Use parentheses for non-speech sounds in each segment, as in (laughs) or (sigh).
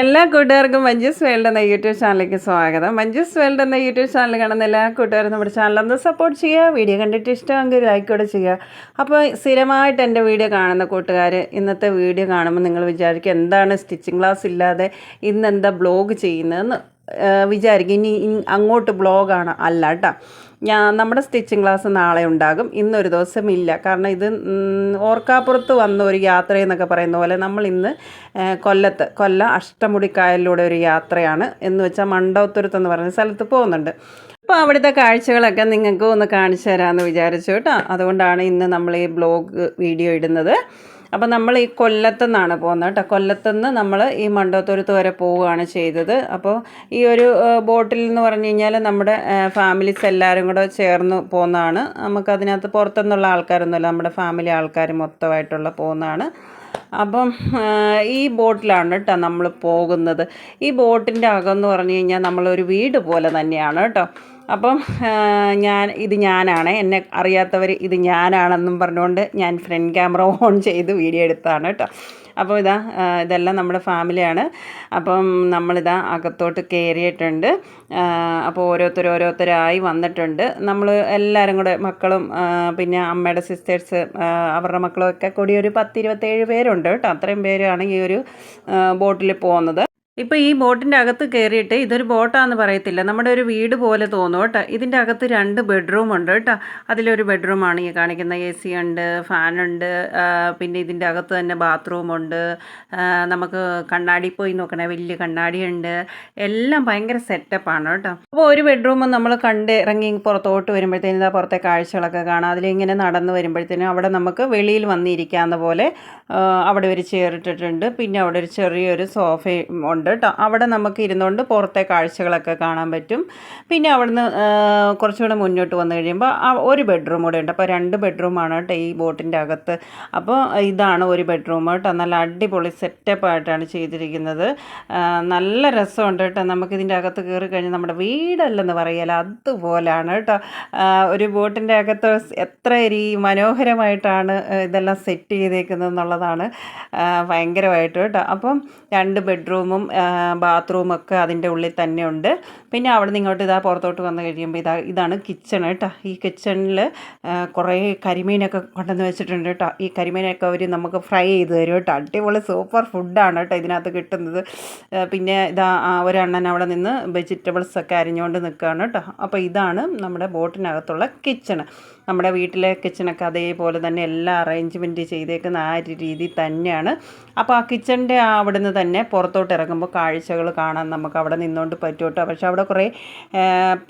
എല്ലാ കൂട്ടുകാർക്കും മഞ്ജുസ് വേൾഡ് എന്ന യൂട്യൂബ് ചാനലിലേക്ക് സ്വാഗതം. മഞ്ജുസ് വേൾഡ് എന്ന യൂട്യൂബ് ചാനൽ കാണുന്ന എല്ലാ കൂട്ടുകാരും നമ്മുടെ ചാനൽ ഒന്ന് സപ്പോർട്ട് ചെയ്യുക വീഡിയോ കണ്ടിട്ട് ഇഷ്ടമെങ്കിൽ ലൈക്ക് കൂടെ ചെയ്യുക. അപ്പോൾ സ്ഥിരമായിട്ട് എന്റെ വീഡിയോ കാണുന്ന കൂട്ടുകാർ ഇന്നത്തെ വീഡിയോ കാണുമ്പോൾ നിങ്ങൾ വിചാരിക്കും എന്താണ് സ്റ്റിച്ചിങ് ക്ലാസ് ഇല്ലാതെ ഇന്ന് എന്താ ബ്ലോഗ് ചെയ്യുന്നതെന്ന് വിചാരിക്കും. ഇനി അങ്ങോട്ട് ബ്ലോഗാണ് അല്ല കേട്ടോ ഞാൻ നമ്മുടെ സ്റ്റിച്ചിങ് ക്ലാസ് നാളെ ഉണ്ടാകും. ഇന്നൊരു ദിവസം ഇല്ല കാരണം ഇത് ഓർക്കാപ്പുറത്ത് വന്ന ഒരു യാത്ര എന്നൊക്കെ പറയുന്ന പോലെ നമ്മൾ ഇന്ന് കൊല്ലത്ത് കൊല്ലം അഷ്ടമുടിക്കായലിലൂടെ ഒരു യാത്രയാണ് എന്ന് വെച്ചാൽ മണ്ടോത്തുരുത്ത് എന്ന് പറയുന്ന സ്ഥലത്ത് പോകുന്നുണ്ട്. അപ്പോൾ അവിടുത്തെ കാഴ്ചകളൊക്കെ നിങ്ങൾക്ക് ഒന്ന് കാണിച്ചു തരാമെന്ന് വിചാരിച്ചു കേട്ടോ. അതുകൊണ്ടാണ് ഇന്ന് നമ്മൾ ഈ ബ്ലോഗ് വീഡിയോ ഇടുന്നത്. അപ്പോൾ നമ്മൾ ഈ കൊല്ലത്തുനിന്നാണ് പോകുന്നത് കേട്ടോ. കൊല്ലത്തുനിന്ന് നമ്മൾ ഈ മണ്ടോത്തുരുത്ത് വരെ പോവുകയാണ് ചെയ്തത്. അപ്പോൾ ഈ ഒരു ബോട്ടിൽ എന്ന് പറഞ്ഞു കഴിഞ്ഞാൽ നമ്മുടെ ഫാമിലീസ് എല്ലാവരും കൂടെ ചേർന്ന് പോകുന്നതാണ്. നമുക്കതിനകത്ത് പുറത്തുനിന്നുള്ള ആൾക്കാരൊന്നുമില്ല. നമ്മുടെ ഫാമിലി ആൾക്കാർ മൊത്തമായിട്ടുള്ള പോകുന്നതാണ്. അപ്പം ഈ ബോട്ടിലാണ് കേട്ടോ നമ്മൾ പോകുന്നത്. ഈ ബോട്ടിന്റെ അകം എന്ന് പറഞ്ഞു കഴിഞ്ഞാൽ നമ്മളൊരു വീട് പോലെ തന്നെയാണ് കേട്ടോ. അപ്പം ഞാൻ ഇത് ഞാനാണ്. എന്നെ അറിയാത്തവർ ഇത് ഞാനാണെന്നും പറഞ്ഞുകൊണ്ട് ഞാൻ ഫ്രണ്ട് ക്യാമറ ഓൺ ചെയ്ത് വീഡിയോ എടുത്തതാണ് കേട്ടോ. അപ്പോൾ ഇതാ ഇതെല്ലാം നമ്മുടെ ഫാമിലിയാണ്. അപ്പം നമ്മളിതാ അകത്തോട്ട് കയറിയിട്ടുണ്ട്. അപ്പോൾ ഓരോരുത്തർ ഓരോരുത്തരായി വന്നിട്ടുണ്ട്. നമ്മൾ എല്ലാവരും കൂടെ മക്കളും പിന്നെ അമ്മയുടെ സിസ്റ്റേഴ്സ് അവരുടെ മക്കളും ഒക്കെ കൂടി ഒരു പത്തിരുപത്തേഴ് പേരുണ്ട് കേട്ടോ. അത്രയും പേരാണ് ഈ ഒരു ബോട്ടിൽ പോകുന്നത്. ഇപ്പോൾ ഈ ബോട്ടിന്റെ അകത്ത് കയറിയിട്ട് ഇതൊരു ബോട്ടാന്ന് പറയത്തില്ല. നമ്മുടെ ഒരു വീട് പോലെ തോന്നും കേട്ടോ. ഇതിന്റെ അകത്ത് രണ്ട് ബെഡ്റൂം ഉണ്ട് കേട്ടോ. അതിലൊരു ബെഡ്റൂമാണ് ഈ കാണിക്കുന്ന എ സി ഉണ്ട് ഫാനുണ്ട് പിന്നെ ഇതിന്റെ അകത്ത് തന്നെ ബാത്റൂമുണ്ട് നമുക്ക് കണ്ണാടി പോയി നോക്കണേ. വലിയ കണ്ണാടിയുണ്ട് എല്ലാം ഭയങ്കര സെറ്റപ്പാണ് കേട്ടോ. അപ്പോൾ ഒരു ബെഡ്റൂം നമ്മൾ കണ്ട് ഇറങ്ങി പുറത്തോട്ട് വരുമ്പോഴത്തേനും ഇതാ പുറത്തെ കാഴ്ചകളൊക്കെ കാണാം. അതിലിങ്ങനെ നടന്ന് വരുമ്പോഴത്തേനും അവിടെ നമുക്ക് വെളിയിൽ വന്നിരിക്കാവുന്ന പോലെ അവിടെ ഒരു ചെയർ ഇട്ടിട്ടുണ്ട്. പിന്നെ അവിടെ ഒരു ചെറിയൊരു സോഫ ഉണ്ട്. കേട്ടോ അവിടെ നമുക്ക് ഇരുന്നുകൊണ്ട് പുറത്തെ കാഴ്ചകളൊക്കെ കാണാൻ പറ്റും. പിന്നെ അവിടുന്ന് കുറച്ചുകൂടെ മുന്നോട്ട് വന്നു കഴിയുമ്പോൾ ഒരു ബെഡ്റൂം കൂടെ ഉണ്ട്. അപ്പോൾ രണ്ട് ബെഡ്റൂമാണ് കേട്ടോ ഈ ബോട്ടിന്റെ അകത്ത്. അപ്പോൾ ഇതാണ് ഒരു ബെഡ്റൂം കേട്ടോ നല്ല അടിപൊളി സെറ്റപ്പ് ആയിട്ടാണ് ചെയ്തിരിക്കുന്നത്. നല്ല രസമുണ്ട് കേട്ടോ നമുക്കിതിന്റെ അകത്ത് കയറി കഴിഞ്ഞാൽ നമ്മുടെ വീടല്ലെന്ന് പറയല അതുപോലെയാണ് കേട്ടോ ഒരു ബോട്ടിന്റെ അകത്ത് എത്ര രീ മനോഹരമായിട്ടാണ് ഇതെല്ലാം സെറ്റ് ചെയ്തേക്കുന്നത് എന്നുള്ളതാണ് ഭയങ്കരമായിട്ട് കേട്ടോ അപ്പം രണ്ട് ബെഡ്റൂമും ബാത്റൂമൊക്കെ അതിന്റെ ഉള്ളിൽ തന്നെ ഉണ്ട് പിന്നെ അവിടെ നിന്ന് ഇങ്ങോട്ട് ഇതാ പുറത്തോട്ട് വന്നു കഴിയുമ്പോൾ ഇതാ ഇതാണ് കിച്ചൺ കേട്ടോ. ഈ കിച്ചണിൽ കുറേ കരിമീനൊക്കെ കൊണ്ടുവന്ന് വെച്ചിട്ടുണ്ട് കേട്ടോ. ഈ കരിമീനൊക്കെ അവർ നമുക്ക് ഫ്രൈ ചെയ്ത് തരും കേട്ടോ. അടിപൊളി സൂപ്പർ ഫുഡാണ് കേട്ടോ ഇതിനകത്ത് കിട്ടുന്നത്. പിന്നെ ഇതാ ഒരണ്ണൻ അവിടെ നിന്ന് വെജിറ്റബിൾസൊക്കെ അരിഞ്ഞുകൊണ്ട് നിൽക്കുകയാണ് കേട്ടോ. അപ്പോൾ ഇതാണ് നമ്മുടെ ബോട്ടിനകത്തുള്ള കിച്ചണ് നമ്മുടെ വീട്ടിലെ കിച്ചണൊക്കെ അതേപോലെ തന്നെ എല്ലാ അറേഞ്ച്മെന്റ് ചെയ്തേക്കുന്ന ആ ഒരു രീതി തന്നെയാണ്. അപ്പോൾ ആ കിച്ചണിന്റെ അവിടെ നിന്ന് തന്നെ പുറത്തോട്ട് ഇറങ്ങുമ്പോൾ കാഴ്ചകൾ കാണാൻ നമുക്ക് അവിടെ നിന്നുകൊണ്ട് പറ്റുമോട്ടോ പക്ഷേ അവിടെ കുറേ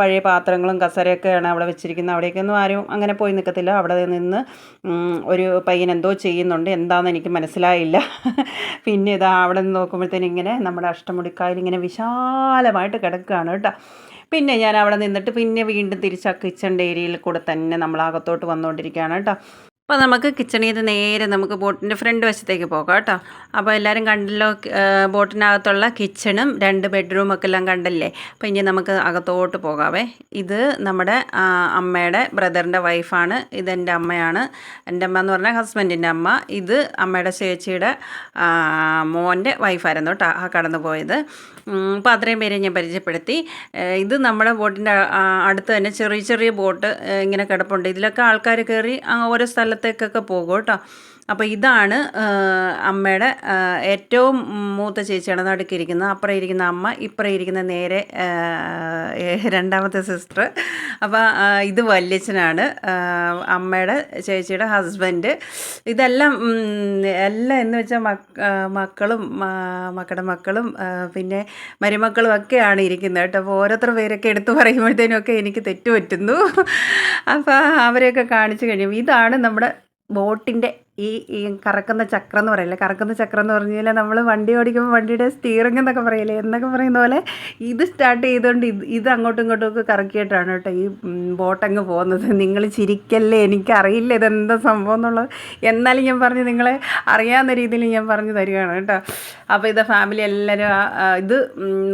പഴയ പാത്രങ്ങളും കസരയൊക്കെയാണ് അവിടെ വെച്ചിരിക്കുന്നത്. അവിടേക്കൊന്നും ആരും അങ്ങനെ പോയി നിൽക്കത്തില്ല അവിടെ നിന്ന് ഒരു പയ്യൻ എന്തോ ചെയ്യുന്നുണ്ട്. എന്താണെന്ന് എനിക്ക് മനസ്സിലായില്ല. പിന്നെ ഇതാ അവിടെ നിന്ന് നോക്കുമ്പോഴത്തേനും ഇങ്ങനെ നമ്മുടെ അഷ്ടമുടിക്കായൽ ഇങ്ങനെ വിശാലമായിട്ട് കിടക്കുകയാണ് കേട്ടോ. പിന്നെ ഞാൻ അവിടെ നിന്നിട്ട് പിന്നെ വീണ്ടും തിരിച്ച് ആ കിച്ചൺ ഏരിയയിൽ കൂടെ തന്നെ നമ്മൾ അകത്തോട്ട് വന്നുകൊണ്ടിരിക്കുകയാണ് കേട്ടോ. അപ്പോൾ നമുക്ക് കിച്ചണിൽ നിന്ന് നേരെ നമുക്ക് ബോട്ടിന്റെ ഫ്രണ്ട് വശത്തേക്ക് പോകാം കേട്ടോ. അപ്പോൾ എല്ലാവരും കണ്ടല്ലോ ബോട്ടിനകത്തുള്ള കിച്ചണും രണ്ട് ബെഡ്റൂമൊക്കെ എല്ലാം കണ്ടല്ലേ? അപ്പോൾ ഇനി നമുക്ക് അകത്തോട്ട് പോകാവേ. ഇത് നമ്മുടെ അമ്മയുടെ ബ്രദറിന്റെ വൈഫാണ് ഇതെന്റെ അമ്മയാണ്. എന്റെ അമ്മ എന്ന് പറഞ്ഞാൽ ഹസ്ബൻഡിന്റെ അമ്മ. ഇത് അമ്മയുടെ ചേച്ചിയുടെ മോന്റെ വൈഫായിരുന്നു കേട്ടോ ആ കടന്നു പോയത്. അപ്പോൾ അത്രയും പേരെ ഞാൻ പരിചയപ്പെടുത്തി. ഇത് നമ്മുടെ ബോട്ടിന്റെ അടുത്ത് തന്നെ ചെറിയ ചെറിയ ബോട്ട് ഇങ്ങനെ കിടപ്പുണ്ട്. ഇതിലൊക്കെ ആൾക്കാർ കയറി ഓരോ ഓരോ സ്ഥലത്തേക്കൊക്കെ പോകും കേട്ടോ. അപ്പോൾ ഇതാണ് അമ്മയുടെ ഏറ്റവും മൂത്ത ചേച്ചിയാണ് നടുക്കിരിക്കുന്നത് അപ്പുറം ഇരിക്കുന്ന അമ്മ ഇപ്പുറം ഇരിക്കുന്ന നേരെ രണ്ടാമത്തെ സിസ്റ്റർ. അപ്പോൾ ഇത് വല്യച്ഛനാണ് അമ്മയുടെ ചേച്ചിയുടെ ഹസ്ബൻഡ്. ഇതെല്ലാം എല്ലാം എന്ന് വെച്ചാൽ മക്കളും മക്കളുടെ മക്കളും പിന്നെ മരുമക്കളും ഒക്കെയാണ് ഇരിക്കുന്നത് കേട്ടോ. അപ്പോൾ ഓരോരുത്തർ പേരൊക്കെ എടുത്തു പറയുമ്പോഴത്തേനും ഒക്കെ എനിക്ക് തെറ്റുപറ്റുന്നു. അപ്പോൾ അവരെയൊക്കെ കാണിച്ചു കഴിയും ഇതാണ് നമ്മുടെ ബോട്ടിന്റെ ഈ ഈ കറക്കുന്ന ചക്രം എന്ന് പറയില്ലേ? കറക്കുന്ന ചക്രം എന്ന് പറഞ്ഞു കഴിഞ്ഞാൽ നമ്മൾ വണ്ടി ഓടിക്കുമ്പോൾ വണ്ടിയുടെ സ്റ്റിയറിംഗ് എന്നൊക്കെ പറയില്ലേ? എന്നൊക്കെ പറയുന്ന പോലെ ഇത് സ്റ്റാർട്ട് ചെയ്തുകൊണ്ട് ഇത് ഇത് അങ്ങോട്ടും ഇങ്ങോട്ടും ഒക്കെ കറക്കിയിട്ടാണ് കേട്ടോ ഈ ബോട്ടങ്ങ് പോകുന്നത്. നിങ്ങൾ ചിരിക്കല്ലേ? എനിക്കറിയില്ല ഇതെന്താ സംഭവം എന്നുള്ളത്. എന്നാലും ഞാൻ പറഞ്ഞു നിങ്ങളെ അറിയാവുന്ന രീതിയിൽ ഞാൻ പറഞ്ഞു തരികയാണ് കേട്ടോ. അപ്പോൾ ഇത് ഫാമിലി എല്ലാവരും ഇത്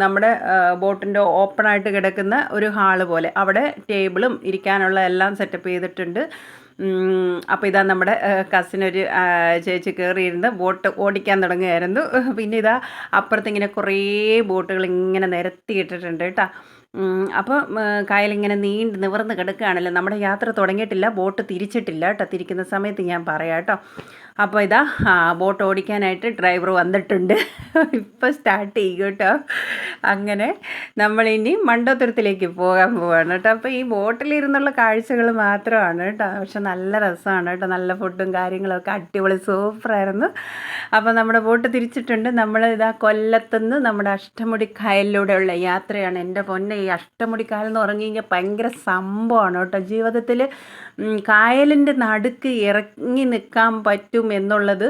നമ്മുടെ ബോട്ടിന്റെ ഓപ്പണായിട്ട് കിടക്കുന്ന ഒരു ഹാൾ പോലെ. അവിടെ ടേബിളും ഇരിക്കാനുള്ള എല്ലാം സെറ്റപ്പ് ചെയ്തിട്ടുണ്ട്. അപ്പോൾ ഇതാ നമ്മുടെ കസിൻ ഒരു ചേച്ചി കയറിയിരുന്ന് ബോട്ട് ഓടിക്കാൻ തുടങ്ങുകയായിരുന്നു. പിന്നെ ഇതാ അപ്പുറത്തിങ്ങനെ കുറേ ബോട്ടുകൾ ഇങ്ങനെ നിരത്തിയിട്ടിട്ടുണ്ട് കേട്ടോ. അപ്പോൾ കായലിങ്ങനെ നീണ്ട് നിവർന്ന് കിടക്കുകയാണല്ലോ. നമ്മുടെ യാത്ര തുടങ്ങിയിട്ടില്ല ബോട്ട് തിരിച്ചിട്ടില്ല കേട്ടോ. തിരിക്കുന്ന സമയത്ത് ഞാൻ പറയാം കേട്ടോ. അപ്പോൾ ഇതാ ബോട്ട് ഓടിക്കാനായിട്ട് ഡ്രൈവർ വന്നിട്ടുണ്ട്. ഇപ്പോൾ സ്റ്റാർട്ട് ചെയ്യും കേട്ടോ. അങ്ങനെ നമ്മളിനി മണ്ടോത്തുരത്തിലേക്ക് പോകാൻ പോവാണ് കേട്ടോ. അപ്പോൾ ഈ ബോട്ടിലിരുന്നുള്ള കാഴ്ചകൾ മാത്രമാണ് കേട്ടോ. പക്ഷെ നല്ല രസമാണ് കേട്ടോ. നല്ല ഫുഡും കാര്യങ്ങളൊക്കെ അടിപൊളി സൂപ്പറായിരുന്നു അപ്പോൾ നമ്മുടെ ബോട്ട് തിരിച്ചിട്ടുണ്ട്. നമ്മൾ ഇതാ കൊല്ലത്തുനിന്ന് നമ്മുടെ അഷ്ടമുടി കായലിലൂടെയുള്ള യാത്രയാണ്. എന്റെ പൊന്നെ ഈ അഷ്ടമുടി കായൽ എന്ന് പറഞ്ഞു കഴിഞ്ഞാൽ ഭയങ്കര സംഭവമാണ് കേട്ടോ. ജീവിതത്തിൽ കായലിന്റെ നടുക്ക് ഇറങ്ങി നിൽക്കാൻ പറ്റും എന്നുള്ളത്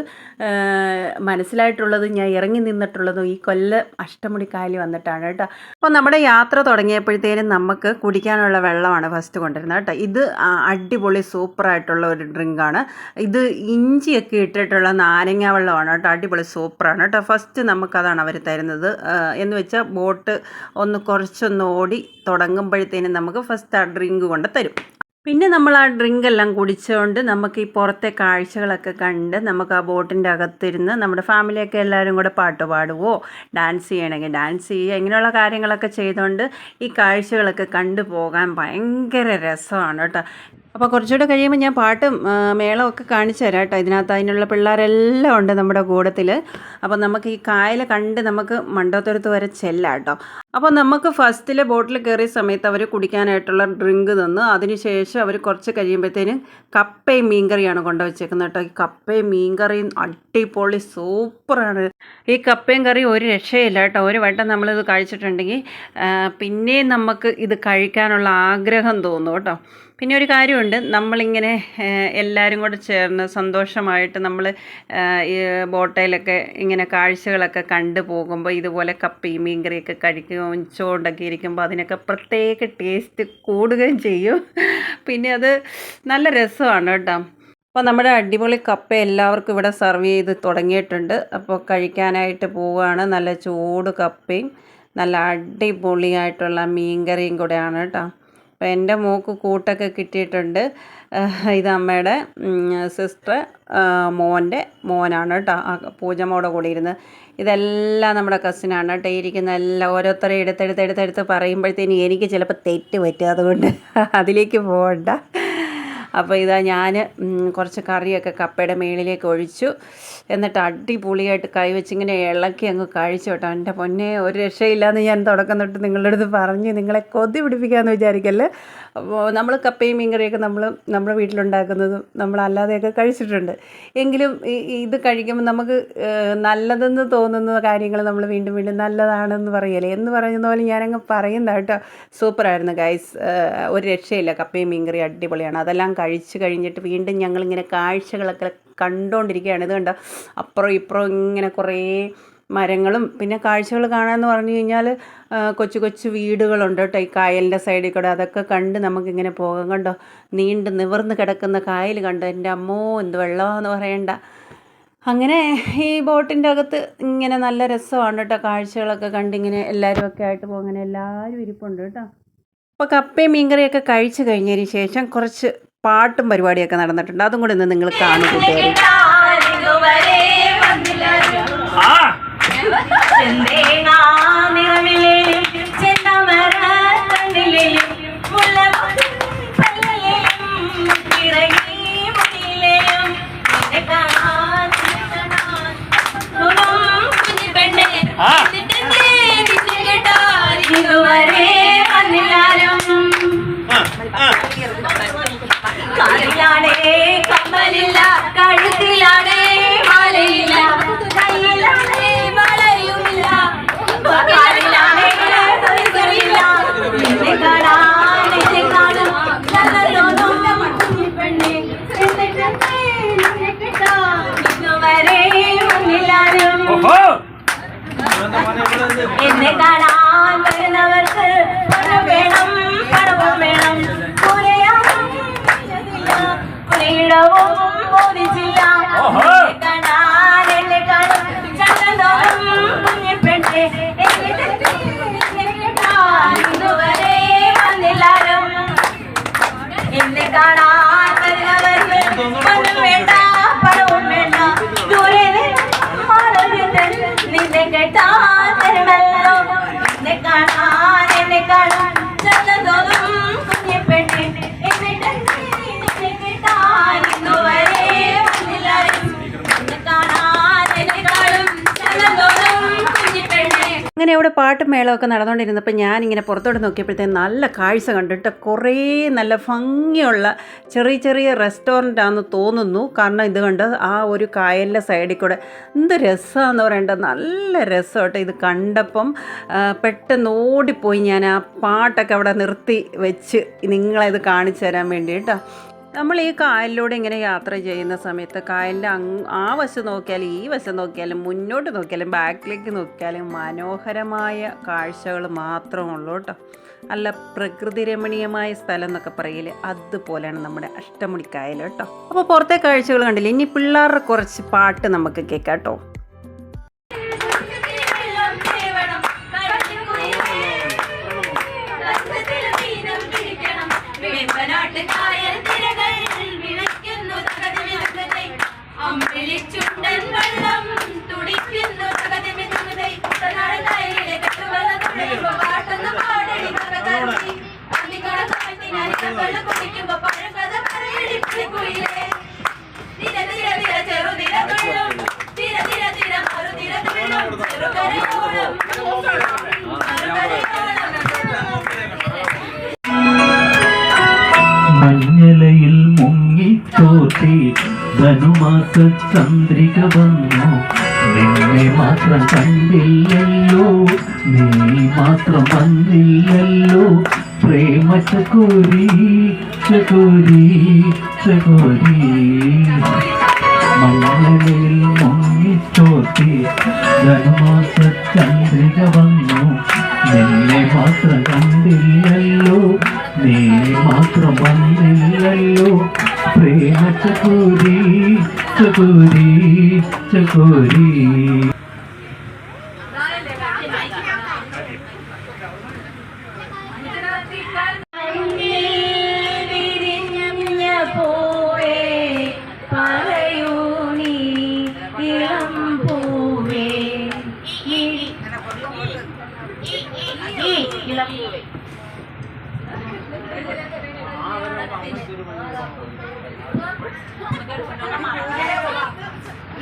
മനസ്സിലായിട്ടുള്ളത് ഞാൻ ഇറങ്ങി നിന്നിട്ടുള്ളതും ഈ കൊല്ല അഷ്ടമുടി കായൽ വന്നിട്ടാണ് കേട്ടോ. അപ്പോൾ നമ്മുടെ യാത്ര തുടങ്ങിയപ്പോഴത്തേനും നമുക്ക് കുടിക്കാനുള്ള വെള്ളമാണ് ഫസ്റ്റ് കൊണ്ടിരുന്നത് കേട്ടോ. ഇത് അടിപൊളി സൂപ്പറായിട്ടുള്ള ഒരു ഡ്രിങ്കാണ് ഇത് ഇഞ്ചിയൊക്കെ ഇട്ടിട്ടുള്ള നാരങ്ങ വെള്ളമാണ് കേട്ടോ. അടിപൊളി സൂപ്പറാണ് കേട്ടോ. ഫസ്റ്റ് നമുക്കതാണ് അവർ തരുന്നത്. എന്ന് വെച്ചാൽ ബോട്ട് ഒന്ന് കുറച്ചൊന്ന് ഓടി തുടങ്ങുമ്പോഴത്തേനും നമുക്ക് ഫസ്റ്റ് ആ ഡ്രിങ്ക് കൊണ്ട് തരും. പിന്നെ നമ്മൾ ആ ഡ്രിങ്ക് എല്ലാം കുടിച്ചുകൊണ്ട് നമുക്ക് ഈ പുറത്തെ കാഴ്ചകളൊക്കെ കണ്ട് നമുക്ക് ആ ബോട്ടിന്റെ അകത്തിരുന്ന് നമ്മുടെ ഫാമിലിയൊക്കെ എല്ലാവരും കൂടെ പാട്ട് പാടുവോ ഡാൻസ് ചെയ്യണമെങ്കിൽ ഡാൻസ് ചെയ്യുക ഇങ്ങനെയുള്ള കാര്യങ്ങളൊക്കെ ചെയ്തുകൊണ്ട് ഈ കാഴ്ചകളൊക്കെ കണ്ടു പോകാൻ ഭയങ്കര രസമാണ് കേട്ടോ. അപ്പോൾ കുറച്ചുകൂടെ കഴിയുമ്പോൾ ഞാൻ പാട്ടും മേളമൊക്കെ കാണിച്ചു തരാം കേട്ടോ. ഇതിനകത്ത് അതിനുള്ള പിള്ളേരെല്ലാം ഉണ്ട് നമ്മുടെ കൂടത്തിൽ അപ്പോൾ നമുക്ക് ഈ കായൽ കണ്ട് നമുക്ക് മണ്ടോത്തുരത്ത് വരെ ചെല്ലാം കേട്ടോ. അപ്പോൾ നമുക്ക് ഫസ്റ്റിൽ ബോട്ടിൽ കയറിയ സമയത്ത് അവർ കുടിക്കാനായിട്ടുള്ള ഡ്രിങ്ക് തന്നു. അതിനുശേഷം അവർ കുറച്ച് കഴിയുമ്പോഴത്തേനും കപ്പയും മീൻകറിയാണ് കൊണ്ടുവച്ചേക്കുന്നത് കേട്ടോ. ഈ കപ്പയും മീൻകറിയും അടിപൊളി സൂപ്പറാണ്. ഈ കപ്പയും കറി ഒരു രക്ഷയില്ല കേട്ടോ. ഒരു വട്ടം നമ്മളിത് കഴിച്ചിട്ടുണ്ടെങ്കിൽ പിന്നെയും നമുക്ക് ഇത് കഴിക്കാനുള്ള ആഗ്രഹം തോന്നും കേട്ടോ. പിന്നെ ഒരു കാര്യമുണ്ട്. നമ്മളിങ്ങനെ എല്ലാവരും കൂടെ ചേർന്ന് സന്തോഷമായിട്ട് നമ്മൾ ഈ ബോട്ടയിലൊക്കെ ഇങ്ങനെ കാഴ്ചകളൊക്കെ കണ്ടു പോകുമ്പോൾ ഇതുപോലെ കപ്പയും മീൻകറിയൊക്കെ കഴിക്കുകയും ചോണ്ടൊക്കെ ഇരിക്കുമ്പോൾ അതിനൊക്കെ പ്രത്യേക ടേസ്റ്റ് കൂടുകയും ചെയ്യും. പിന്നെ അത് നല്ല രസമാണ് കേട്ടോ. അപ്പോൾ നമ്മുടെ അടിപൊളി കപ്പ എല്ലാവർക്കും ഇവിടെ സെർവ് ചെയ്ത് തുടങ്ങിയിട്ടുണ്ട്. അപ്പോൾ കഴിക്കാനായിട്ട് പോവുകയാണ്. നല്ല ചൂട് കപ്പയും നല്ല അടിപൊളിയായിട്ടുള്ള മീൻകറിയും കൂടെയാണ് കേട്ടോ. അപ്പോൾ എന്റെ മോക്ക് കൂട്ടൊക്കെ കിട്ടിയിട്ടുണ്ട്. ഇത് അമ്മയുടെ സിസ്റ്റർ മോന്റെ മോനാണ് കേട്ടോ. ആ പൂജമ്മോടെ കൂടി ഇരുന്ന്. ഇതെല്ലാം നമ്മുടെ കസിനാണ് കേട്ടോ. ഇരിക്കുന്ന എല്ലാം ഓരോരുത്തരെ എടുത്തെടുത്ത് എടുത്തെടുത്ത് പറയുമ്പോഴത്തേനും എനിക്ക് ചിലപ്പോൾ തെറ്റ് പറ്റും. അതുകൊണ്ട് അതിലേക്ക് പോകണ്ട. അപ്പോൾ ഇതാ ഞാൻ കുറച്ച് കറിയൊക്കെ കപ്പയുടെ മേളിലേക്ക് ഒഴിച്ചു. എന്നിട്ട് അടിപൊളിയായിട്ട് കൈവച്ചിങ്ങനെ ഇളക്കി അങ്ങ് കഴിച്ചു കേട്ടോ. എന്റെ പൊന്നെ ഒരു രക്ഷയില്ലാന്ന് ഞാൻ തുടക്കം തൊട്ട് നിങ്ങളുടെ അടുത്ത് പറഞ്ഞ് നിങ്ങളെ കൊതി പിടിപ്പിക്കാമെന്ന് വിചാരിക്കല്ലേ? അപ്പോൾ നമ്മൾ കപ്പയും മീൻകറിയൊക്കെ നമ്മൾ നമ്മുടെ വീട്ടിലുണ്ടാക്കുന്നതും നമ്മളല്ലാതെയൊക്കെ കഴിച്ചിട്ടുണ്ട്. എങ്കിലും ഇത് കഴിക്കുമ്പോൾ നമുക്ക് നല്ലതെന്ന് തോന്നുന്ന കാര്യങ്ങൾ നമ്മൾ വീണ്ടും വീണ്ടും നല്ലതാണെന്ന് പറയല്ലേ? എന്ന് പറയുന്ന പോലെ ഞാനങ്ങ് പറയുന്ന കേട്ടോ. സൂപ്പറായിരുന്നു ഗൈസ്. ഒരു രക്ഷയില്ല. കപ്പയും മീൻകറി അടിപൊളിയാണ്. അതെല്ലാം കഴിച്ച് കഴിഞ്ഞിട്ട് വീണ്ടും ഞങ്ങളിങ്ങനെ കാഴ്ചകളൊക്കെ കണ്ടുകൊണ്ടിരിക്കുകയാണ് ഇത് കണ്ടോ? അപ്പുറം ഇപ്പുറം ഇങ്ങനെ കുറേ മരങ്ങളും പിന്നെ കാഴ്ചകൾ കാണാമെന്ന് പറഞ്ഞു കഴിഞ്ഞാൽ കൊച്ചു കൊച്ചു വീടുകളുണ്ട് കേട്ടോ ഈ കായലിന്റെ സൈഡിൽ കൂടെ. അതൊക്കെ കണ്ട് നമുക്കിങ്ങനെ പോകാം. കണ്ടോ? നീണ്ട് നിവർന്ന് കിടക്കുന്ന കായൽ കണ്ടോ? എന്റെ അമ്മോ എന്ത് വെള്ളമാണെന്ന് പറയണ്ട. അങ്ങനെ ഈ ബോട്ടിന്റെ അകത്ത് ഇങ്ങനെ നല്ല രസമാണ് കേട്ടോ. കാഴ്ചകളൊക്കെ കണ്ടിങ്ങനെ എല്ലാവരും ഒക്കെ ആയിട്ട് പോകും. അങ്ങനെ എല്ലാവരും ഇരിപ്പുണ്ട് കേട്ടോ. അപ്പോൾ കപ്പയും മീൻകറിയൊക്കെ കഴിച്ചു കഴിഞ്ഞതിന് ശേഷം കുറച്ച് പാട്ടും പരിപാടിയൊക്കെ നടന്നിട്ടുണ്ട്. അതും കൂടെ ഇന്ന് നിങ്ങൾ കാണും വന്നില്ലാരും എന്നെ நான் അങ്ങനെ അവിടെ പാട്ടും മേളമൊക്കെ നടന്നുകൊണ്ടിരുന്നപ്പോൾ ഞാനിങ്ങനെ പുറത്തോട്ട് നോക്കിയപ്പോഴത്തേക്കും നല്ല കാഴ്ച കണ്ടിട്ട് കുറേ നല്ല ഭംഗിയുള്ള ചെറിയ ചെറിയ റെസ്റ്റോറന്റ് ആണെന്ന് തോന്നുന്നു. കാരണം ഇത് കണ്ട് ആ ഒരു കായലിന്റെ സൈഡിൽ കൂടെ എന്ത് രസമാണെന്ന് പറയേണ്ടത് നല്ല രസമായിട്ട് ഇത് കണ്ടപ്പം. പെട്ടെന്ന് ഓടിപ്പോയി ഞാൻ ആ പാട്ടൊക്കെ അവിടെ നിർത്തി വെച്ച് നിങ്ങളത് കാണിച്ചു തരാൻ വേണ്ടി കേട്ടോ നമ്മൾ ഈ കായലിലൂടെ ഇങ്ങനെ യാത്ര ചെയ്യുന്ന സമയത്ത് കായലിന്റെ അങ് ആ വശം നോക്കിയാലും ഈ വശം നോക്കിയാലും മുന്നോട്ട് നോക്കിയാലും ബാക്കിലേക്ക് നോക്കിയാലും മനോഹരമായ കാഴ്ചകൾ മാത്രമുള്ളൂ കേട്ടോ. അല്ല പ്രകൃതി രമണീയമായ സ്ഥലം എന്നൊക്കെ പറയില്ലേ അതുപോലെയാണ് നമ്മുടെ അഷ്ടമുടി കായൽ കേട്ടോ. അപ്പോൾ പുറത്തെ കാഴ്ചകൾ കണ്ടില്ലേ? ഇനി പിള്ളേരുടെ കുറച്ച് പാട്ട് നമുക്ക് കേൾക്കാം കേട്ടോ. ചന്ദ്രിക വന്നു? നിന്നെ മാത്രം കണ്ടില്ലല്ലോ. നീ മാത്രം വന്നില്ലല്ലോ. പ്രേമ ചകോരി ചകോരി ചകോരി മഞ്ഞലയിൽ മുങ്ങിച്ചോത്തി ധനുമാസ ചന്ദ്രിക വന്നു. നിന്നെ മാത്രം കണ്ടില്ലല്ലോ. നീ മാത്രം വന്നില്ലല്ലോ. പ്രേമ ചകോരി ചകോരി ചകോരി വിരിഞ്ഞ പോവേ. പറയൂ നീ ഇളം പൂവേ.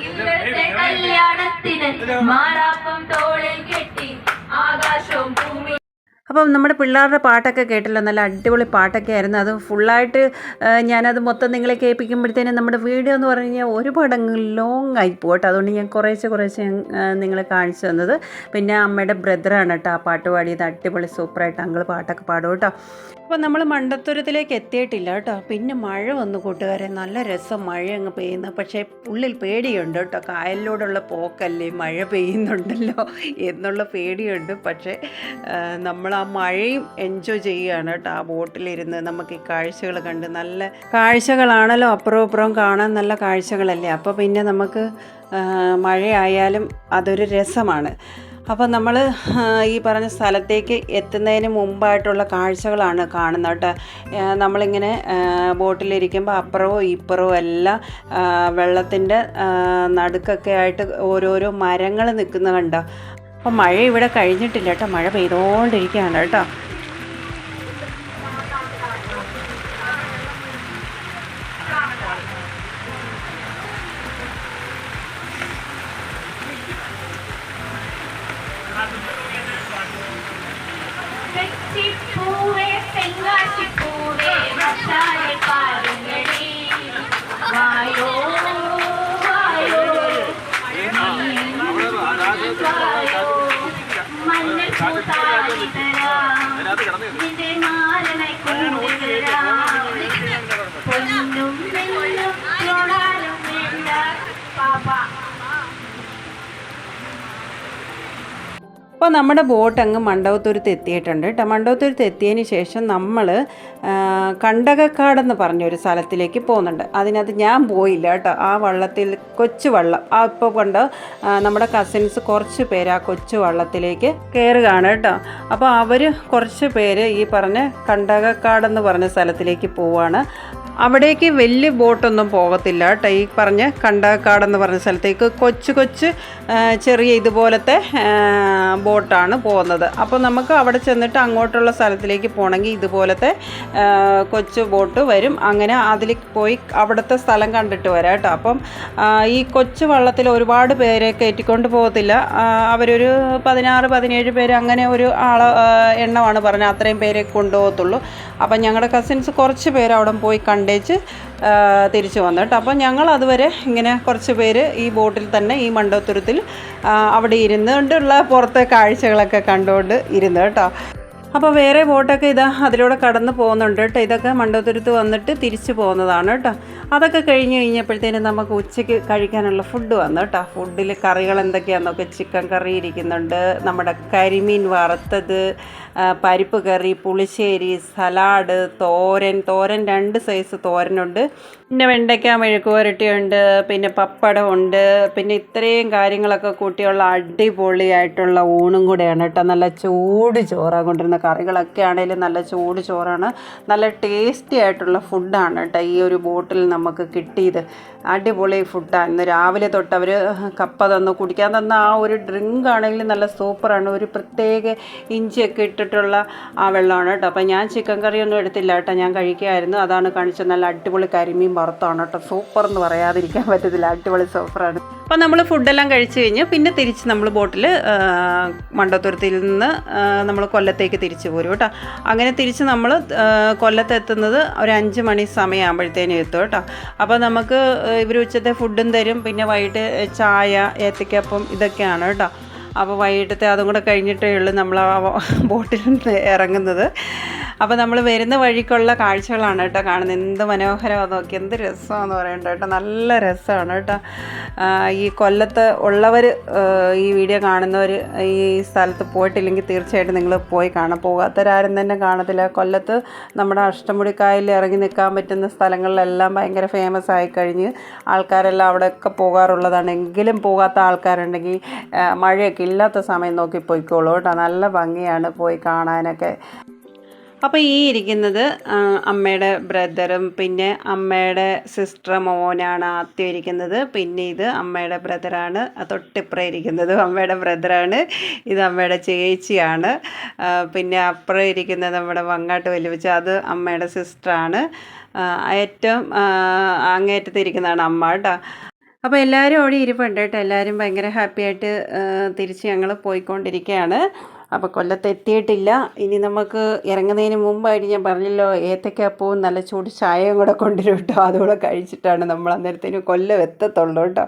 ഇന്നത്തെ കല്യാണത്തിന് മാറാപ്പം തോളിൽ കെട്ടി ആകാശവും ഭൂമി അപ്പം നമ്മുടെ പിള്ളേരുടെ പാട്ടൊക്കെ കേട്ടല്ലോ നല്ല അടിപൊളി പാട്ടൊക്കെ ആയിരുന്നു. അത് ഫുള്ളായിട്ട് ഞാനത് മൊത്തം നിങ്ങളെ കേൾപ്പിക്കുമ്പോഴത്തേനും നമ്മുടെ വീഡിയോ എന്ന് പറഞ്ഞു കഴിഞ്ഞാൽ ഒരുപാട് അങ്ങ് ലോങ് ആയി പോട്ടെ അതുകൊണ്ട് ഞാൻ കുറേശ്ശെ കുറേശ്ശെ നിങ്ങളെ കാണിച്ചു തന്നത്. പിന്നെ അമ്മയുടെ ബ്രദറാണ് കേട്ടോ ആ പാട്ട് പാടിയത്. അടിപൊളി സൂപ്പറായിട്ട് അങ്കിൾ പാട്ടൊക്കെ പാടും കേട്ടോ. അപ്പം നമ്മൾ മണ്ടത്തുരത്തിലേക്ക് എത്തിയിട്ടില്ല കേട്ടോ. പിന്നെ മഴ വന്ന് കൂട്ടുകാരെ. നല്ല രസം മഴ അങ്ങ് പെയ്യുന്നു. പക്ഷേ ഉള്ളിൽ പേടിയുണ്ട് കേട്ടോ. കായലിലൂടെയുള്ള പോക്കല്ലേ മഴ പെയ്യുന്നുണ്ടല്ലോ എന്നുള്ള പേടിയുണ്ട്. പക്ഷേ നമ്മൾ ആ മഴയും എൻജോയ് ചെയ്യുകയാണ് കേട്ടോ. ആ ബോട്ടിലിരുന്ന് നമുക്ക് ഈ കാഴ്ചകൾ കണ്ട് നല്ല കാഴ്ചകളാണല്ലോ അപ്പുറവും ഇപ്പുറവും കാണാൻ നല്ല കാഴ്ചകളല്ലേ. അപ്പോൾ പിന്നെ നമുക്ക് മഴയായാലും അതൊരു രസമാണ്. അപ്പോൾ നമ്മൾ ഈ പറഞ്ഞ സ്ഥലത്തേക്ക് എത്തുന്നതിന് മുമ്പായിട്ടുള്ള കാഴ്ചകളാണ് കാണുന്നത് കേട്ടോ. നമ്മളിങ്ങനെ ബോട്ടിലിരിക്കുമ്പോൾ അപ്പുറവും ഇപ്പുറവും എല്ലാം വെള്ളത്തിന്റെ നടുക്കൊക്കെ ആയിട്ട് ഓരോരോ മരങ്ങൾ നിൽക്കുന്ന കണ്ടോ? അപ്പോൾ മഴ ഇവിടെ കഴിഞ്ഞിട്ടില്ല കേട്ടോ. മഴ പെയ്തുകൊണ്ടിരിക്കുകയാണ് കേട്ടോ. রাস্তায় അപ്പോൾ നമ്മുടെ ബോട്ട് അങ്ങ് മണ്ഡപത്തുരുത്ത് എത്തിയിട്ടുണ്ട് കേട്ടോ. മണ്ഡപത്തുരുത്ത് എത്തിയതിന് ശേഷം നമ്മൾ കണ്ടകക്കാടെന്ന് പറഞ്ഞൊരു സ്ഥലത്തിലേക്ക് പോകുന്നുണ്ട്. അതിനകത്ത് ഞാൻ പോയില്ല കേട്ടോ. ആ വള്ളത്തിൽ കൊച്ചു വള്ളം. ആ ഇപ്പോൾ കൊണ്ട്? നമ്മുടെ കസിൻസ് കുറച്ച് പേര് ആ കൊച്ചു വള്ളത്തിലേക്ക് കയറുകയാണ് കേട്ടോ. അപ്പോൾ അവർ കുറച്ച് പേര് ഈ പറഞ്ഞ കണ്ടകക്കാടെന്ന് പറഞ്ഞ സ്ഥലത്തിലേക്ക് പോവാണ്. അവിടേക്ക് വലിയ ബോട്ടൊന്നും പോകത്തില്ല കേട്ടോ. ഈ പറഞ്ഞ കണ്ടക്കാടെന്ന് പറഞ്ഞ സ്ഥലത്തേക്ക് കൊച്ചു കൊച്ചു ചെറിയ ഇതുപോലത്തെ ബോട്ടാണ് പോകുന്നത്. അപ്പോൾ നമുക്ക് അവിടെ ചെന്നിട്ട് അങ്ങോട്ടുള്ള സ്ഥലത്തിലേക്ക് പോകണമെങ്കിൽ ഇതുപോലത്തെ കൊച്ചു ബോട്ട് വരും. അങ്ങനെ അതിൽ പോയി അവിടുത്തെ സ്ഥലം കണ്ടിട്ട് വരാം കേട്ടോ. അപ്പം ഈ കൊച്ചു വള്ളത്തിൽ ഒരുപാട് പേരെ കയറ്റിക്കൊണ്ട് പോകത്തില്ല. അവരൊരു പതിനാറ് പതിനേഴ് പേര് അങ്ങനെ ഒരു ആള എണ്ണമാണ് പറഞ്ഞത്. അത്രയും പേരെ കൊണ്ടുപോകത്തുള്ളൂ. അപ്പം ഞങ്ങളുടെ കസിൻസ് കുറച്ച് പേര് അവിടെ പോയി കണ്ടേച്ച് തിരിച്ചു വന്നു കേട്ടോ. അപ്പോൾ ഞങ്ങൾ അതുവരെ ഇങ്ങനെ കുറച്ച് പേര് ഈ ബോട്ടിൽ തന്നെ ഈ മണ്ടോത്തുരത്തിൽ അവിടെ ഇരുന്നുകൊണ്ടുള്ള പുറത്തെ കാഴ്ചകളൊക്കെ കണ്ടുകൊണ്ട് ഇരുന്നു കേട്ടോ. അപ്പോൾ വേറെ ബോട്ടൊക്കെ ഇതാ അതിലൂടെ കടന്ന് പോകുന്നുണ്ട് കേട്ടോ. ഇതൊക്കെ മണ്ടോത്തുരുത്ത് വന്നിട്ട് തിരിച്ചു പോകുന്നതാണ് കേട്ടോ. അതൊക്കെ കഴിഞ്ഞ് കഴിഞ്ഞപ്പോഴത്തേനും നമുക്ക് ഉച്ചയ്ക്ക് കഴിക്കാനുള്ള ഫുഡ് വന്നു കേട്ടോ. ഫുഡിൽ കറികൾ എന്തൊക്കെയാണെന്നൊക്കെ ചിക്കൻ കറി ഇരിക്കുന്നുണ്ട്. നമ്മുടെ കരിമീൻ വറുത്തത് പരിപ്പ് കറി പുളിശ്ശേരി സലാഡ് തോരൻ. തോരൻ രണ്ട് സൈസ് തോരനുണ്ട്. പിന്നെ വെണ്ടയ്ക്ക മെഴുക്ക് പുരട്ടിയുണ്ട് പിന്നെ പപ്പടമുണ്ട് പിന്നെ ഇത്രയും കാര്യങ്ങളൊക്കെ കൂട്ടിയുള്ള അടിപൊളിയായിട്ടുള്ള ഊണും കൂടെയാണ് കേട്ടോ. നല്ല ചൂട് ചോറാണ് കൊണ്ടിരുന്ന കറികളൊക്കെ ആണെങ്കിലും നല്ല ചൂട് ചോറാണ്. നല്ല ടേസ്റ്റി ആയിട്ടുള്ള ഫുഡാണ് കേട്ടോ ഈ ഒരു ബോട്ടിൽ നമുക്ക് കിട്ടിയത്. അടിപൊളി ഫുഡാണ് ഇന്ന് രാവിലെ തൊട്ട് അവർ കപ്പ തന്നു. കുടിക്കാൻ തന്ന ആ ഒരു ഡ്രിങ്ക് ആണെങ്കിലും നല്ല സൂപ്പറാണ് ഒരു പ്രത്യേക ഇഞ്ചിയൊക്കെ ഇട്ടിട്ടുള്ള ആ വെള്ളമാണ് കേട്ടോ. അപ്പോൾ ഞാൻ ചിക്കൻ കറിയൊന്നും എടുത്തില്ല കേട്ടോ. ഞാൻ കഴിക്കുമായിരുന്നു അതാണ് കാണിച്ചത്. നല്ല അടിപൊളി കരിമീൻ വറുത്താണ് കേട്ടോ. സൂപ്പർ എന്ന് പറയാതിരിക്കാൻ പറ്റത്തില്ല. അടിപൊളി സൂപ്പറാണ്. അപ്പോൾ നമ്മൾ ഫുഡെല്ലാം കഴിച്ച് കഴിഞ്ഞ് പിന്നെ തിരിച്ച് നമ്മൾ ബോട്ടിൽ മണ്ടത്തുരത്തിൽ നിന്ന് നമ്മൾ കൊല്ലത്തേക്ക് തിരിച്ചു പോരും കേട്ടോ. അങ്ങനെ തിരിച്ച് നമ്മൾ കൊല്ലത്തെത്തുന്നത് ഒരു അഞ്ച് മണി സമയമാകുമ്പോഴത്തേനും എത്തും കേട്ടോ. അപ്പോൾ നമുക്ക് ഇവർ ഉച്ചത്തെ ഫുഡും തരും. പിന്നെ വൈകിട്ട് ചായ ഏത്തയ്ക്കപ്പം ഇതൊക്കെയാണ് കേട്ടോ. അപ്പോൾ വൈകിട്ടത്തെ അതും കൂടെ കഴിഞ്ഞിട്ടേ ഉള്ളൂ നമ്മൾ ആ (laughs) ബോട്ടിൽ നിന്ന് ഇറങ്ങുന്നത്. അപ്പോൾ നമ്മൾ വരുന്ന വഴിക്കുള്ള കാഴ്ചകളാണ് കേട്ടോ കാണുന്നത്. എന്ത് മനോഹരമാണ് നോക്കി. എന്ത് രസമാണെന്ന് പറയണ്ട കേട്ടോ. നല്ല രസമാണ് കേട്ടോ. ഈ കൊല്ലത്ത് ഉള്ളവർ ഈ വീഡിയോ കാണുന്നവർ ഈ സ്ഥലത്ത് പോയിട്ടില്ലെങ്കിൽ തീർച്ചയായിട്ടും നിങ്ങൾ പോയി കാണാം. പോകാത്തവരാരും തന്നെ കാണത്തില്ല. കൊല്ലത്ത് നമ്മുടെ അഷ്ടമുടിക്കായലിൽ ഇറങ്ങി നിൽക്കാൻ പറ്റുന്ന സ്ഥലങ്ങളിലെല്ലാം ഭയങ്കര ഫേമസ് ആയി കഴിഞ്ഞ് ആൾക്കാരെല്ലാം അവിടെയൊക്കെ പോകാറുള്ളതാണ്. എങ്കിലും പോകാത്ത ആൾക്കാരുണ്ടെങ്കിൽ മഴയൊക്കെ ഇല്ലാത്ത സമയം നോക്കി പോയിക്കോളൂ കേട്ടോ. നല്ല ഭംഗിയാണ് പോയി കാണാനൊക്കെ. അപ്പോൾ ഈ ഇരിക്കുന്നത് അമ്മയുടെ ബ്രദറും പിന്നെ അമ്മയുടെ സിസ്റ്റർ മോനാണ് ആദ്യം ഇരിക്കുന്നത്. പിന്നെ ഇത് അമ്മയുടെ ബ്രദറാണ് തൊട്ടിപ്പുറം ഇരിക്കുന്നത്. അമ്മയുടെ ബ്രദറാണ് ഇത് അമ്മയുടെ ചേച്ചിയാണ്. പിന്നെ അപ്പുറം ഇരിക്കുന്നത് നമ്മുടെ വങ്ങാട്ട് വലിവെച്ച് അത് അമ്മയുടെ സിസ്റ്ററാണ്. ഏറ്റവും അങ്ങേറ്റത്തിരിക്കുന്നതാണ് അമ്മ കേട്ടോ. അപ്പോൾ എല്ലാവരും അവിടെ ഇരിപ്പുണ്ട് കേട്ടോ. എല്ലാവരും ഭയങ്കര ഹാപ്പി ആയിട്ട് ആ, തിരിച്ച് ഞങ്ങൾ പോയിക്കൊണ്ടിരിക്കുകയാണ് അപ്പോൾ കൊല്ലത്ത് എത്തിയിട്ടില്ല. ഇനി നമുക്ക് ഇറങ്ങുന്നതിന് മുമ്പായിട്ട് ഞാൻ പറഞ്ഞല്ലോ ഏത്തക്കപ്പവും നല്ല ചൂട് ചായയും കൂടെ കൊണ്ടുവരും കേട്ടോ. അതുകൂടെ കഴിച്ചിട്ടാണ് നമ്മൾ അന്നേരത്തേന് കൊല്ലം എത്തത്തുള്ളൂ കേട്ടോ.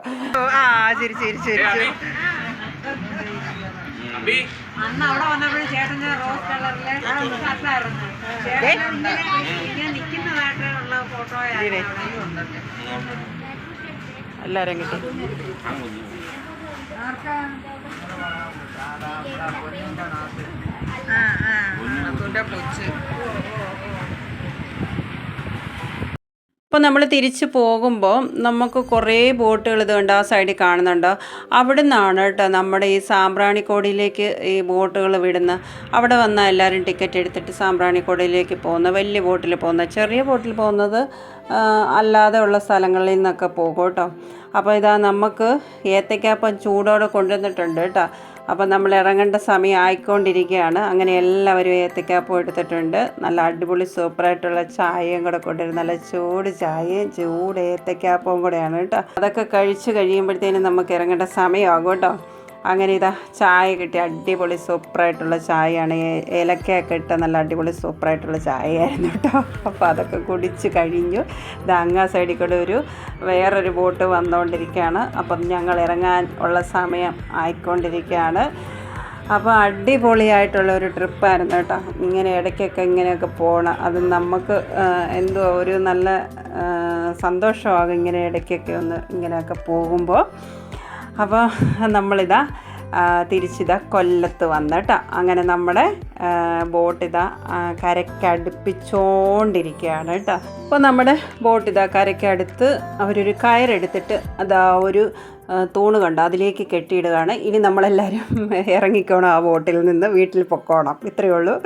ആ ശരി ശരി ശരി ശരി. അന്ന് അവിടെ വന്നപ്പോഴും ചേട്ടന് റോസ് കളറിലെ ഷർട്ടായിരുന്നു ചേട്ടൻ ഇങ്ങനെ ഇങ്ങനെ നിൽക്കുന്നതായിട്ടുള്ള ഫോട്ടോയാണ് എല്ലാവരും കിട്ടി ആ ആ കൊച്ച് അപ്പോൾ നമ്മൾ തിരിച്ചു പോകുമ്പോൾ നമുക്ക് കുറേ ബോട്ടുകൾ ഇതുകൊണ്ട് ആ സൈഡിൽ കാണുന്നുണ്ട്. അവിടെ നിന്നാണ് കേട്ടോ നമ്മുടെ ഈ സാമ്പ്രാണിക്കോടിയിലേക്ക് ഈ ബോട്ടുകൾ വിടുന്ന. അവിടെ വന്നാൽ എല്ലാവരും ടിക്കറ്റ് എടുത്തിട്ട് സാമ്പ്രാണിക്കോടിയിലേക്ക് പോകുന്ന. വലിയ ബോട്ടിൽ പോകുന്ന. ചെറിയ ബോട്ടിൽ പോകുന്നത് അല്ലാതെ ഉള്ള സ്ഥലങ്ങളിൽ നിന്നൊക്കെ പോകും കേട്ടോ. അപ്പോൾ ഇതാ നമുക്ക് ഏത്തയ്ക്കാപ്പം ചൂടോടെ കൊണ്ടുവന്നിട്ടുണ്ട് കേട്ടോ. അപ്പോൾ നമ്മൾ ഇറങ്ങേണ്ട സമയം ആയിക്കൊണ്ടിരിക്കുകയാണ്. അങ്ങനെ എല്ലാവരും ഏത്തക്കാപ്പം എടുത്തിട്ടുണ്ട്. നല്ല അടിപൊളി സൂപ്പറായിട്ടുള്ള ചായയും കൂടെ കൊണ്ടുവരും. നല്ല ചൂട് ചായയും ചൂട് ഏത്തക്കാപ്പവും കൂടെയാണ് കേട്ടോ. അതൊക്കെ കഴിച്ച് കഴിയുമ്പോഴത്തേനും നമുക്ക് ഇറങ്ങേണ്ട സമയമാകും കേട്ടോ. അങ്ങനെ ഇതാ ചായ കിട്ടി. അടിപൊളി സൂപ്പറായിട്ടുള്ള ചായയാണ്. ഏലക്കയൊക്കെ ഇട്ട നല്ല അടിപൊളി സൂപ്പറായിട്ടുള്ള ചായയായിരുന്നു കേട്ടോ. അപ്പോൾ അതൊക്കെ കുടിച്ച് കഴിഞ്ഞു. ഇത് അങ്ങ സൈഡിൽ കൂടെ ഒരു വേറൊരു ബോട്ട് വന്നുകൊണ്ടിരിക്കുകയാണ് അപ്പം ഞങ്ങൾ ഇറങ്ങാൻ ഉള്ള സമയം ആയിക്കൊണ്ടിരിക്കുകയാണ്. അപ്പോൾ അടിപൊളിയായിട്ടുള്ള ഒരു ട്രിപ്പായിരുന്നു കേട്ടോ. ഇങ്ങനെ ഇടയ്ക്കൊക്കെ ഇങ്ങനെയൊക്കെ പോകണം അത് നമുക്ക് എന്തോ ഒരു നല്ല സന്തോഷമാകും ഇങ്ങനെ ഇടയ്ക്കൊക്കെ ഒന്ന് ഇങ്ങനെയൊക്കെ പോകുമ്പോൾ. അപ്പോൾ നമ്മളിതാ തിരിച്ചിതാ കൊല്ലത്ത് വന്നട്ടോ അങ്ങനെ നമ്മുടെ ബോട്ട് ഇതാ കരയ്ക്കടുപ്പിച്ചോണ്ടിരിക്കുകയാണ് കേട്ടോ. അപ്പോൾ നമ്മുടെ ബോട്ട് ഇതാ കരയ്ക്കടുത്ത് അവരൊരു കയറെടുത്തിട്ട് അതാ ഒരു തൂണ് കണ്ടു. അതിലേക്ക് കെട്ടിയിടുകയാണ്. ഇനി നമ്മളെല്ലാവരും (laughs) ഇറങ്ങിക്കോണം ആ ബോട്ടിൽ നിന്ന് വീട്ടിൽ പൊക്കോണം. ഇത്രയേ ഉള്ളൂ.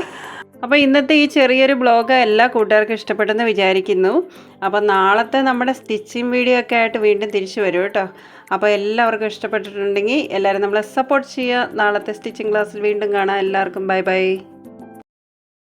അപ്പോൾ ഇന്നത്തെ ഈ ചെറിയൊരു ബ്ലോഗ് എല്ലാ കൂട്ടുകാർക്കും ഇഷ്ടപ്പെട്ടെന്ന് വിചാരിക്കുന്നു. അപ്പോൾ നാളത്തെ നമ്മുടെ സ്റ്റിച്ചിങ് വീഡിയോ ഒക്കെ ആയിട്ട് വീണ്ടും തിരിച്ചു വരും കേട്ടോ. അപ്പോൾ എല്ലാവർക്കും ഇഷ്ടപ്പെട്ടിട്ടുണ്ടെങ്കിൽ എല്ലാവരും നമ്മളെ സപ്പോർട്ട് ചെയ്യുക. നാളത്തെ സ്റ്റിച്ചിങ് ക്ലാസ്സിൽ വീണ്ടും കാണാം. എല്ലാവർക്കും ബൈ ബൈ